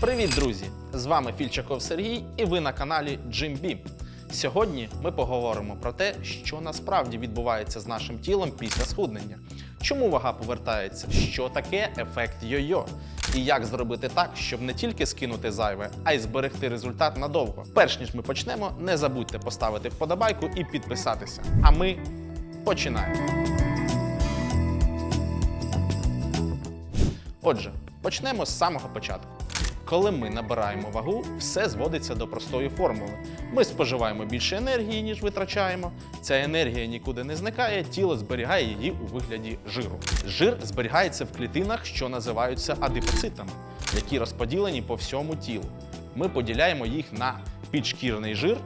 Привіт, друзі! З вами Фільчаков Сергій, і ви на каналі Beam. Сьогодні ми поговоримо про те, що насправді відбувається з нашим тілом після схуднення, чому вага повертається, що таке ефект йо-йо, і як зробити так, щоб не тільки скинути зайве, а й зберегти результат надовго. Перш ніж ми почнемо, не забудьте поставити вподобайку і підписатися. А ми починаємо. Отже, почнемо з самого початку. Коли ми набираємо вагу, все зводиться до простої формули. Ми споживаємо більше енергії, ніж витрачаємо. Ця енергія нікуди не зникає, тіло зберігає її у вигляді жиру. Жир зберігається в клітинах, що називаються адипоцитами, які розподілені по всьому тілу. Ми поділяємо їх на підшкірний жир,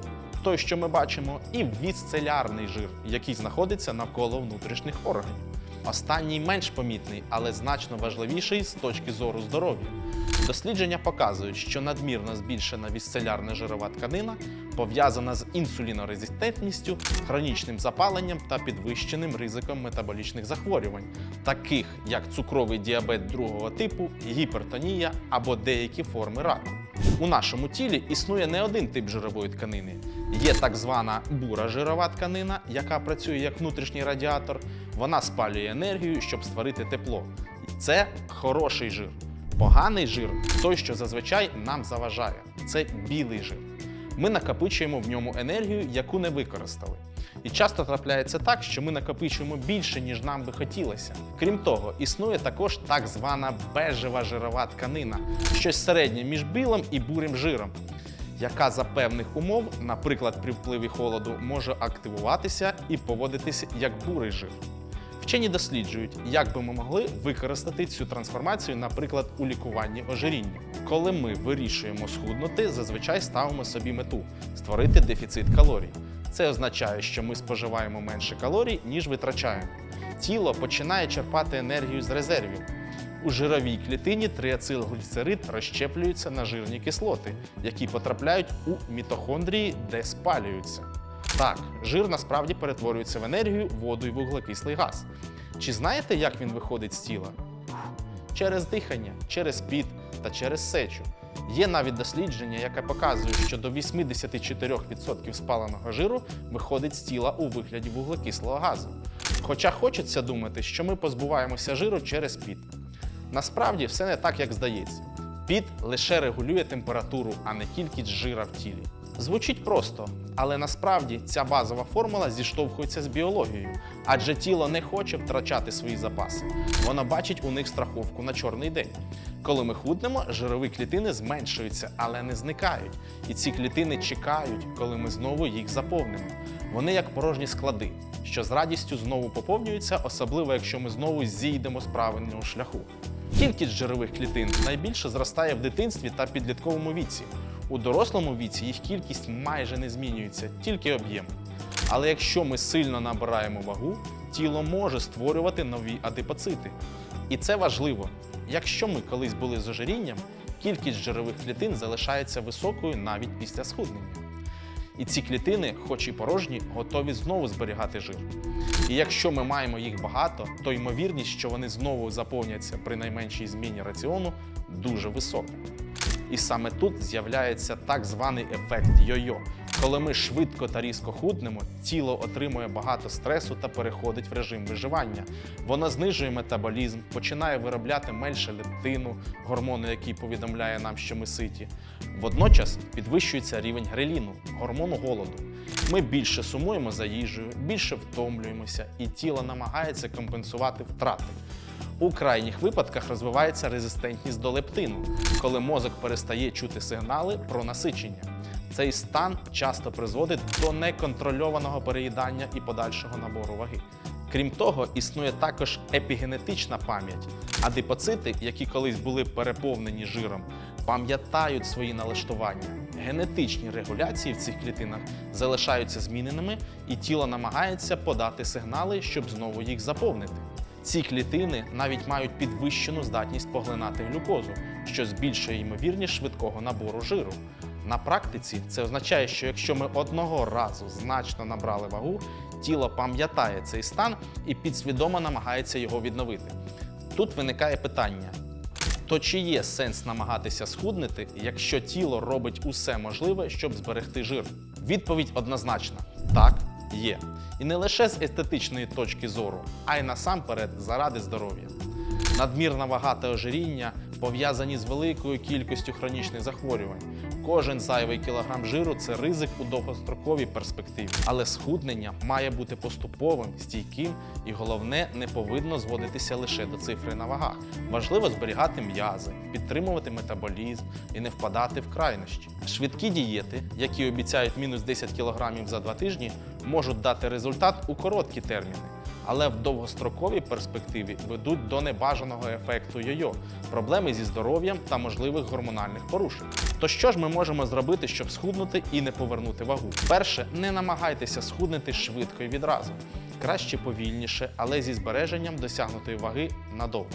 той, що ми бачимо, і вісцелярний жир, який знаходиться навколо внутрішніх органів. Останній менш помітний, але значно важливіший з точки зору здоров'я. Дослідження показують, що надмірно збільшена вісцелярна жирова тканина пов'язана з інсулінорезистентністю, хронічним запаленням та підвищеним ризиком метаболічних захворювань, таких як цукровий діабет другого типу, гіпертонія або деякі форми раку. У нашому тілі існує не один тип жирової тканини. Є так звана бура жирова тканина, яка працює як внутрішній радіатор. Вона спалює енергію, щоб створити тепло. І Це хороший жир. Поганий жир той, що зазвичай нам заважає. Це білий жир. Ми накопичуємо в ньому енергію, яку не використали. І часто трапляється так, що ми накопичуємо більше, ніж нам би хотілося. Крім того, існує також так звана бежева жирова тканина, щось середнє між білим і бурим жиром, яка за певних умов, наприклад, при впливі холоду, може активуватися і поводитися як бурий жир. Вчені досліджують, як би ми могли використати цю трансформацію, наприклад, у лікуванні ожиріння. Коли ми вирішуємо схуднути, зазвичай ставимо собі мету створити дефіцит калорій. Це означає, що ми споживаємо менше калорій, ніж витрачаємо. Тіло починає черпати енергію з резервів. У жировій клітині триацилгліцерид розщеплюється на жирні кислоти, які потрапляють у мітохондрії, де спалюються. Так, жир насправді перетворюється в енергію, воду і вуглекислий газ. Чи знаєте, як він виходить з тіла? Через дихання, через піт та через сечу. Є навіть дослідження, яке показує, що до 84% спаленого жиру виходить з тіла у вигляді вуглекислого газу. Хоча хочеться думати, що ми позбуваємося жиру через піт. Насправді все не так, як здається. Піт лише регулює температуру, а не кількість жира в тілі. Звучить просто, але насправді ця базова формула зіштовхується з біологією, адже тіло не хоче втрачати свої запаси. Воно бачить у них страховку на чорний день. Коли ми худнемо, жирові клітини зменшуються, але не зникають. І ці клітини чекають, коли ми знову їх заповнимо. Вони як порожні склади, що з радістю знову поповнюються, особливо якщо ми знову зійдемо з правильного шляху. Кількість жирових клітин найбільше зростає в дитинстві та підлітковому віці. У дорослому віці їх кількість майже не змінюється, тільки об'єм. Але якщо ми сильно набираємо вагу, тіло може створювати нові адипоцити. І це важливо. Якщо ми колись були з ожирінням, кількість жирових клітин залишається високою навіть після схуднення. І ці клітини, хоч і порожні, готові знову зберігати жир. І якщо ми маємо їх багато, то ймовірність, що вони знову заповняться при найменшій зміні раціону, дуже висока. І саме тут з'являється так званий ефект йо-йо. Коли ми швидко та різко худнемо, тіло отримує багато стресу та переходить в режим виживання. Воно знижує метаболізм, починає виробляти менше лептину, гормону, який повідомляє нам, що ми ситі. Водночас підвищується рівень греліну, гормону голоду. Ми більше сумуємо за їжею, більше втомлюємося, і тіло намагається компенсувати втрати. У крайніх випадках розвивається резистентність до лептину, коли мозок перестає чути сигнали про насичення. Цей стан часто призводить до неконтрольованого переїдання і подальшого набору ваги. Крім того, існує також епігенетична пам'ять. Адипоцити, які колись були переповнені жиром, пам'ятають свої налаштування. Генетичні регуляції в цих клітинах залишаються зміненими, і тіло намагається подати сигнали, щоб знову їх заповнити. Ці клітини навіть мають підвищену здатність поглинати глюкозу, що збільшує ймовірність швидкого набору жиру. На практиці це означає, що якщо ми одного разу значно набрали вагу, тіло пам'ятає цей стан і підсвідомо намагається його відновити. Тут виникає питання: То чи є сенс намагатися схуднити, якщо тіло робить усе можливе, щоб зберегти жир? Відповідь однозначна: є. І не лише з естетичної точки зору, а й насамперед заради здоров'я. Надмірна вага та ожиріння пов'язані з великою кількістю хронічних захворювань. Кожен зайвий кілограм жиру це ризик у довгостроковій перспективі. Але схуднення має бути поступовим, стійким і головне, не повинно зводитися лише до цифри на вагах. Важливо зберігати м'язи, підтримувати метаболізм і не впадати в крайнощі. Швидкі дієти, які обіцяють мінус 10 кг за два тижні, можуть дати результат у короткі терміни але в довгостроковій перспективі ведуть до небажаного ефекту йо-йо, проблеми зі здоров'ям та можливих гормональних порушень. То що ж ми можемо зробити, щоб схуднути і не повернути вагу? Перше, не намагайтеся схуднути швидко і відразу. Краще повільніше, але зі збереженням досягнутої ваги надовго.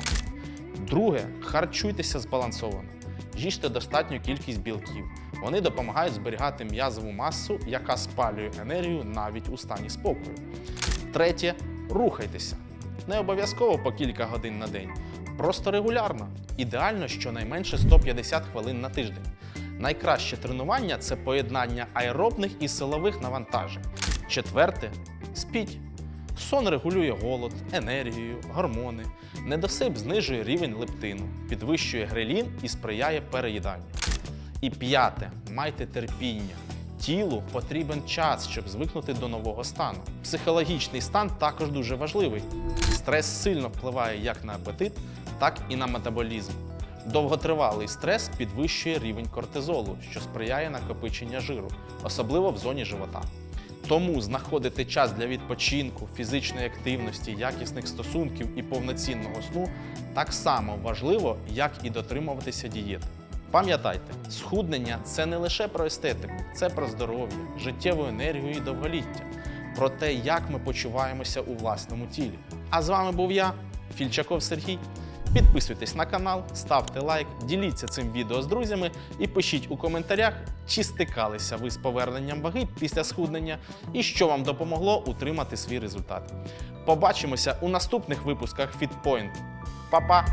Друге, харчуйтеся збалансовано. Їжте достатню кількість білків. Вони допомагають зберігати м'язову масу, яка спалює енергію навіть у стані спокою. Третє, рухайтеся. Не обов'язково по кілька годин на день, просто регулярно. Ідеально щонайменше 150 хвилин на тиждень. Найкраще тренування це поєднання аеробних і силових навантажень. Четверте спіть. Сон регулює голод, енергію, гормони. Недосип знижує рівень лептину, підвищує грелін і сприяє переїданню. І п'яте майте терпіння. Тілу потрібен час, щоб звикнути до нового стану. Психологічний стан також дуже важливий. Стрес сильно впливає як на апетит, так і на метаболізм. Довготривалий стрес підвищує рівень кортизолу, що сприяє накопиченню жиру, особливо в зоні живота. Тому знаходити час для відпочинку, фізичної активності, якісних стосунків і повноцінного сну так само важливо, як і дотримуватися дієти. Пам'ятайте, схуднення це не лише про естетику, це про здоров'я, життєву енергію і довголіття, про те, як ми почуваємося у власному тілі. А з вами був я, Фільчаков Сергій. Підписуйтесь на канал, ставте лайк, діліться цим відео з друзями і пишіть у коментарях, чи стикалися ви з поверненням ваги після схуднення і що вам допомогло утримати свій результат. Побачимося у наступних випусках FitPoint. Па-па!